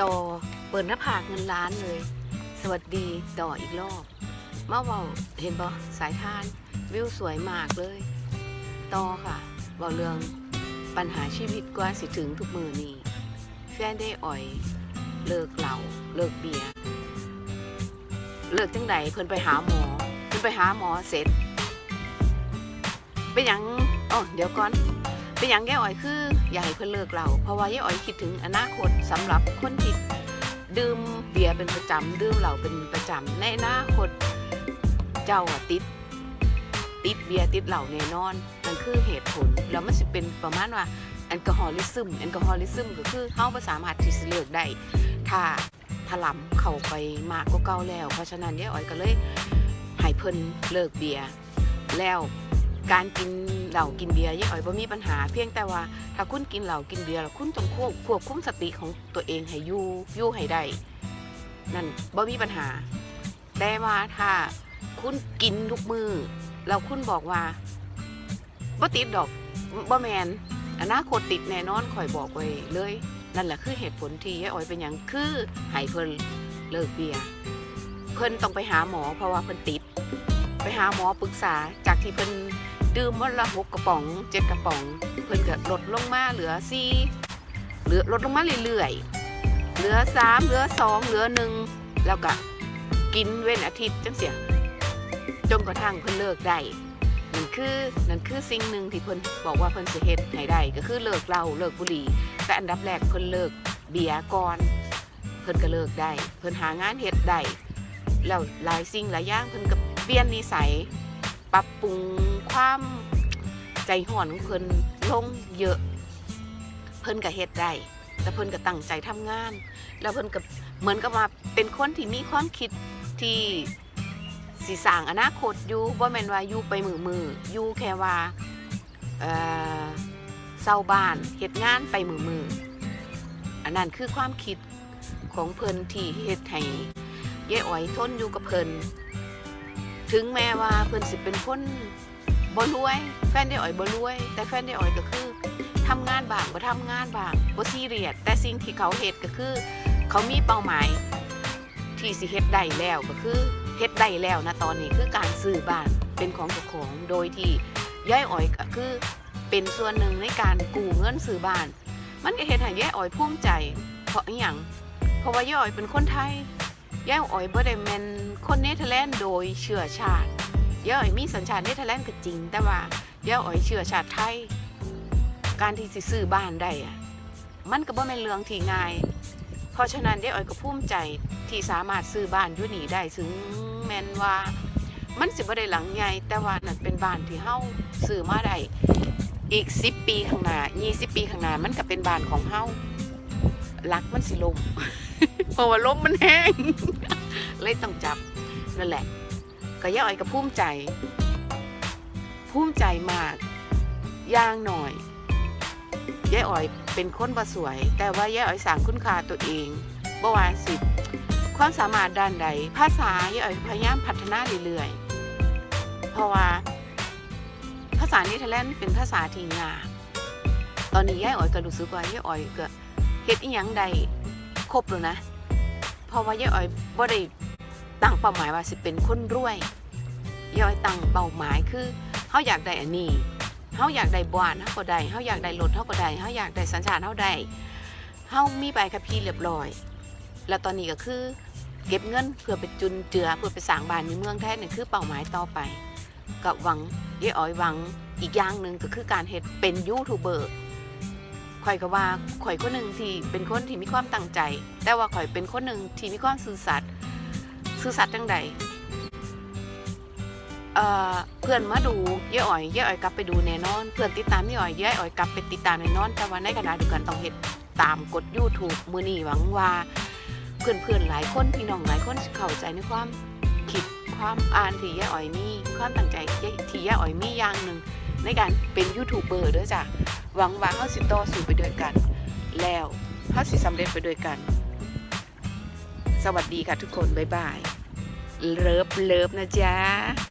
ต่อเปิดหน้าผากเงินล้านเลย สวัสดีต่ออีกรอบมาเว่าเห็นบ่สายทานวิวสวยมากเลย ต่อค่ะเว่าเรื่องปัญหาชีวิตกว่าสิถึงทุกมือนี้แฟนได้อ่อย เลิกเหล้าเลิกเบียร์เลิกจังใดเพิ่นไปหาหมอ เพิ่นไปหาหมอเสร็จเป็นหยังอ๋อเดี๋ยวก่อน เป็นอย่างแย่อ่อยคืออยากให้เพื่อนเลิกเราเพราะว่าแย่อ่อยคิดถึงอนาคตสำหรับคนที่ดื่มเบียร์เป็นประจำดื่มเหล้าเป็นประจำในอนาคตเจ้าอะติดติดเบียร์ติดเหล้าแน่นอนมันคือเหตุผลแล้วมันสิเป็นประมาณว่าแอลกอฮอลิซึมแอลกอฮอลิซึมก็คือเฮาบ่สามารถที่จะเลิกได้ถ้าถลำเข้าไปมากกว่าเก่าแล้ว เพราะฉะนั้นแย่อ่อยก็เลยให้เพิ่นเลิกเบียร์แล้ว การกินเหล้ากินเบียร์ยี่อ้อยบ่มีปัญหา เพียงแต่ว่าถ้าคุณกินเหล้ากินเบียร์แล้วคุณต้องควบควบคุมสติของตัวเองให้อยู่อยู่ให้ได้นั่นบ่มีปัญหา แต่ว่าถ้าคุณกินทุกมือแล้วคุณบอกว่าบ่ติดดอกบ่แมนอนาคตติดแน่นอนข่อยบอกไว้เลย นั่นแหละคือเหตุผลที่ยายอ้อยเป็นอย่างคือให้เพิ่นเลิกเบียร์เพิ่นต้องไปหาหมอเพราะว่าเพิ่นติด ไปหาหมอปรึกษาจากที่เพิ่นดื่มวันละหกกระป๋องเจ็ดกระป๋อง เพิ่นก็ลดลงมาเหลือสี่เหลือลดลงมาเรื่อยๆเหลือสามเหลือสองเหลือหนึ่งแล้วก็กินเว้นอาทิตย์จังเสียจนกระทั่งเพิ่นเลิกได้นั่นคือนั่นคือสิ่งหนึ่งที่เพิ่นบอกว่าเพิ่นสิเฮ็ดให้ได้ก็คือเลิกเหล้าเลิกบุหรี่แต่อันดับแรกเพิ่นเลิกเบียร์ก่อน เพิ่นก็เลิกได้ เพิ่นหางานเฮ็ดได้แล้วหลายสิ่งหลายอย่างเพิ่นก็ เปลี่ยนนิสัย ปรับปรุงความใจห่อนของเพิ่นลงเยอะ เพิ่นก็เฮ็ดได้แต่เพิ่นก็ตั้งใจทำงาน แล้วเพิ่นก็เหมือนกับว่าเป็นคนที่มีความคิดที่สิสร้างอนาคตอยู่บ่แม่นว่าอยู่ไปมือมืออยู่แค่ว่าเอ่อเศร้าบ้านเฮ็ดงานไปมือมืออันนั้นคือความคิดของเพิ่นที่เฮ็ดให้ยายอ๋อยทนอยู่กับเพิ่น ถึงแม้ว่าเพิ่นสิเป็นคนบ่รวย แฟนได้อ่อยบ่รวย แต่แฟนได้อ่อยก็คือทำงานบางบ่ทำงานบางบ่ซีเรียสแต่สิ่งที่เขาเฮ็ดก็คือ เขามีเป้าหมาย ที่สิเฮ็ดได้แล้วก็คือเฮ็ดได้แล้วนะตอนนี้คือการซื้อบ้านเป็นของเจ้าของโดยที่ย้ายอ่อยก็คือเป็นส่วนหนึ่งในการกู้เงินซื้อบ้าน มันก็เฮ็ดให้ย้ายอ่อยภูมิใจ เพราะอีหยังเพราะว่ายายอ่อยเป็นคนไทย ย่าอ๋อยบ่ได้แม่นคนเนเธอร์แลนด์โดยเชื้อชาติย่าอ๋อยมีสัญชาติเนเธอร์แลนด์ก็จริง แต่ว่าย่าอ๋อยเชื้อชาติไทย การที่สิซื้อบ้านได้อะมันก็บ่แม่นเรื่องที่ง่าย เพราะฉะนั้นย่าอ๋อยก็ภูมิใจที่สามารถซื้อบ้านอยู่นี่ได้ถึงแม่นว่ามันสิบ่ได้หลังใหญ่แต่ว่านั่นเป็นบ้านที่เฮาซื้อมาได้อีก 10 ปีข้างหน้า20 ปีข้างหน้ามันก็เป็นบ้านของเฮา รักมันสิลมเพราะว่าลมมันแห้ง เลยต้องจับนั่นแหละ ก็ย่าอ้อยก็ภูมิใจ ภูมิใจมากย่างหน่อยย่าอ้อยเป็นคนบ่สวย แต่ว่าย่าอ้อยสร้างคุณค่าตัวเองบ่ว่าสิความสามารถด้านใด ภาษาย่าอ้อยพยายามพัฒนาเรื่อยๆเพราะว่า ภาษาเนเธอร์แลนด์เป็นภาษาที่ยากตอนนี้ย่าอ้อยก็รู้สึกว่าย่าอ้อยก็ เฮ็ดอีหยังใดครบแล้วนะ เพราะว่าย่าอ้อยบ่ได้ตั้งเป้าหมายว่าสิเป็นคนรวยย่าอ้อยตั้งเป้าหมายคือเฮาอยากได้อันนี้เฮาอยากได้บ้านเฮาก็ได้เฮาอยากได้รถเฮาก็ได้เฮาอยากได้สัญชาติเฮาได้เฮามีใบขับขี่เรียบร้อย แล้วตอนนี้ก็คือเก็บเงินเพื่อไปจุนเจือเพื่อไปสร้างบ้านในเมืองแท้นี่คือเป้าหมายต่อไปก็หวังย่าอ้อยหวังอีกอย่างหนึ่งก็คือการเฮ็ดเป็นยูทูบเบอร์ ข่อยก็ว่าข่อยคนหนึ่งที่เป็นคนที่มีความตั้งใจ แต่ว่าข่อยเป็นคนหนึ่งที่มีความซื่อสัตย์ซื่อสัตย์จังใดเพื่อนมาดูเย่อ่อยเย่อ่อยกลับไปดูแน่นอน เพื่อนติดตามย่อ่อยเย่อ่อยกลับไปติดตามแน่นอน แต่ว่าในขณะเดียวกันต้องเฮ็ดตามกฎ YouTube มือนี้หวังว่า เพื่อนๆหลายคนพี่น้องหลายคนเข้าใจในความคิดความอ่านที่เย่อ่อยมีความตั้งใจที่เย่อ่อยมีอย่างหนึ่ง ในการเป็นยูทูบเบอร์เด้อจ้ะหวังว่าเฮาสิต่อสู้ไปด้วยกัน แล้วเฮาสิสำเร็จไปด้วยกัน สวัสดีค่ะทุกคน บ๊ายบาย เลิฟเลิฟนะจ๊ะ